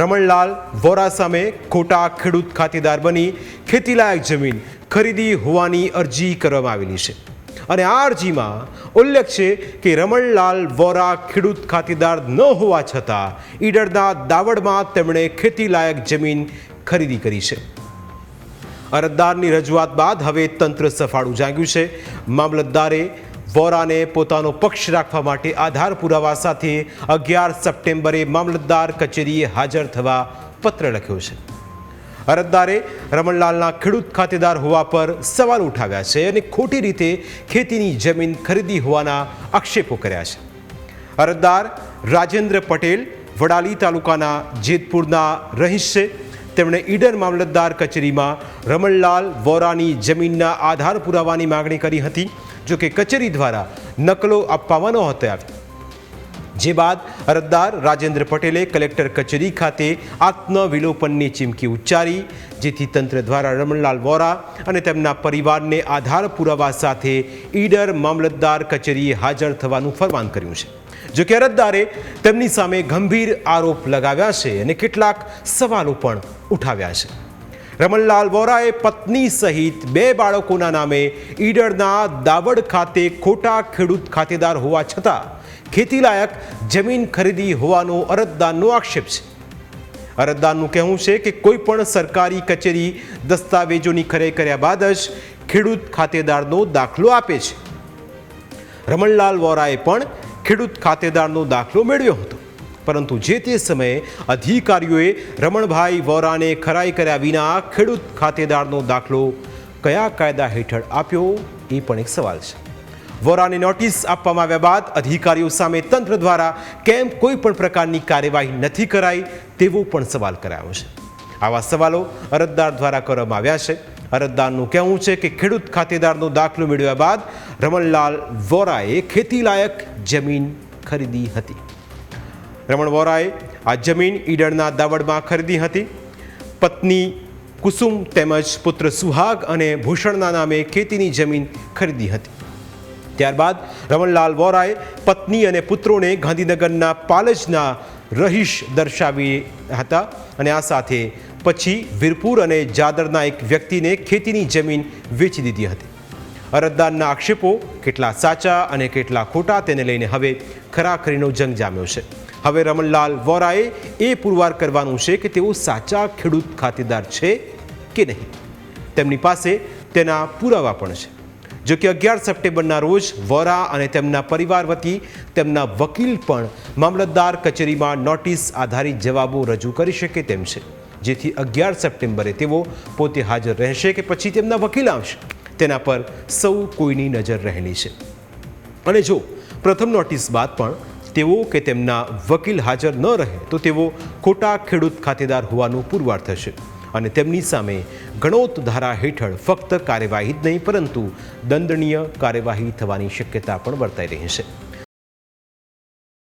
રમણલાલ વોરા સામે ખોટા ખેડૂત ખાતેદાર બની ખેતીલાયક જમીન ખરીદી હોવાની અરજી કરવામાં આવેલી છે. અને આ અરજીમાં ઉલ્લેખ છે કે રમણલાલ વોરા ખેડૂત ખાતેદાર ન હોવા છતાં ઈડરના દાવડમાં તેમણે ખેતીલાયક જમીન ખરીદી કરી છે. અરજદારની રજૂઆત બાદ હવે તંત્ર સફાળું જાગ્યું છે. મામલતદારે વોરાને પોતાનો પક્ષ રાખવા માટે આધાર પુરાવા સાથે અગિયાર સપ્ટેમ્બરે મામલતદાર કચેરીએ હાજર થવા પત્ર લખ્યો છે. અરજદારે રમણલાલના ખેડૂત ખાતેદાર હોવા પર સવાલ ઉઠાવ્યા છે અને ખોટી રીતે ખેતીની જમીન ખરીદી હોવાના આક્ષેપો કર્યા છે. અરજદાર રાજેન્દ્ર પટેલ વડાલી તાલુકાના જેતપુરના રહીશ છે. તેમણે ઈડર મામલતદાર કચેરીમાં રમણલાલ વોરાની જમીનના આધાર પુરાવાની માગણી કરી હતી. જો કે કચેરી દ્વારા નકલો આપવામાં નહોતી આવી જે બાદ અરજદાર રાજેન્દ્ર પટેલે કલેક્ટર કચેરી ખાતે આત્મવિલોપનની ચીમકી ઉચ્ચારી, જેથી તંત્ર દ્વારા રમણલાલ વોરા અને તેમના પરિવારને આધાર પુરાવા સાથે ઈડર મામલતદાર કચેરીએ હાજર થવાનું ફરમાન કર્યું છે. જો કે અરજદારે તેમની સામે ગંભીર આરોપ લગાવ્યા છે અને કેટલાક સવાલો પણ ઉઠાવ્યા છે. રમણલાલ વોરાએ પત્ની સહિત બે બાળકોના નામે ઈડરના દાવડ ખાતે ખોટા ખેડૂત ખાતેદાર હોવા છતાં ખેતીલાયક જમીન ખરીદી હોવાનો અરજદારનો આક્ષેપ છે. અરજદારનું કહેવું છે કે કોઈ પણ સરકારી કચેરી દસ્તાવેજોની ખરે કર્યા બાદ જ ખેડૂત ખાતેદારનો દાખલો આપે છે. રમણલાલ વોરાએ પણ ખેડૂત ખાતેદારનો દાખલો મેળવ્યો હતો. પરંતુ જે તે સમયે અધિકારીઓએ રમણભાઈ વોરાને ખરાઈ કર્યા વિના ખેડૂત ખાતેદારનો દાખલો કયા કાયદા હેઠળ આપ્યો એ પણ એક સવાલ છે. વોરાને નોટિસ આપવામાં આવ્યા બાદ અધિકારીઓ સામે તંત્ર દ્વારા કેમ કોઈ પણ પ્રકારની કાર્યવાહી નથી કરાઈ તેવો પણ સવાલ કરાયો છે. આવા સવાલો અરજદાર દ્વારા કરવામાં આવ્યા છે. અરજદારનું કહેવું છે કે ખેડૂત ખાતેદારનો દાખલો મેળવ્યા બાદ રમણલાલ વોરાએ ખેતીલાયક જમીન ખરીદી હતી. રમણ વોરાએ આ જમીન ઈડરના દાવડમાં ખરીદી હતી. પત્ની કુસુમ તેમજ પુત્ર સુહાગ અને ભૂષણના નામે ખેતીની જમીન ખરીદી હતી. ત્યારબાદ રમણલાલ વોરાએ પત્ની અને પુત્રોને ગાંધીનગરના પાલજના રહીશ દર્શાવી હતા અને આ સાથે પછી વીરપુર અને જાદરના એક વ્યક્તિને ખેતીની જમીન વેચી દીધી હતી. અરજદારના આક્ષેપો કેટલા સાચા અને કેટલા ખોટા તેને લઈને હવે ખરાખરીનો જંગ જામ્યો છે. હવે રમણલાલ વોરાએ એ પુરવાર કરવાનું છે કે તેઓ સાચા ખેડૂત ખાતેદાર છે કે નહીં. તેમની પાસે તેના પુરાવા પણ છે. જો કે અગિયાર સપ્ટેમ્બરના રોજ વોરા અને તેમના પરિવાર વતી તેમના વકીલ પણ મામલતદાર કચેરીમાં નોટિસ આધારિત જવાબો રજૂ કરી શકે તેમ છે. જેથી અગિયાર સપ્ટેમ્બરે તેઓ પોતે હાજર રહેશે કે પછી તેમના વકીલ આવશે. તેના પર સૌ કોઈની નજર રહેલી છે. અને જો પ્રથમ નોટિસ બાદ પણ તેઓ કે તેમના વકીલ હાજર ન રહે તો તેઓ ખોટા ખેડૂત ખાતેદાર હોવાનું પુરવાર થશે અને તેમની સામે ગણોત ધારા હેઠળ ફક્ત કાર્યવાહી જ નહીં, પરંતુ દંડનીય કાર્યવાહી થવાની શક્યતા પણ વર્તાઈ રહી છે.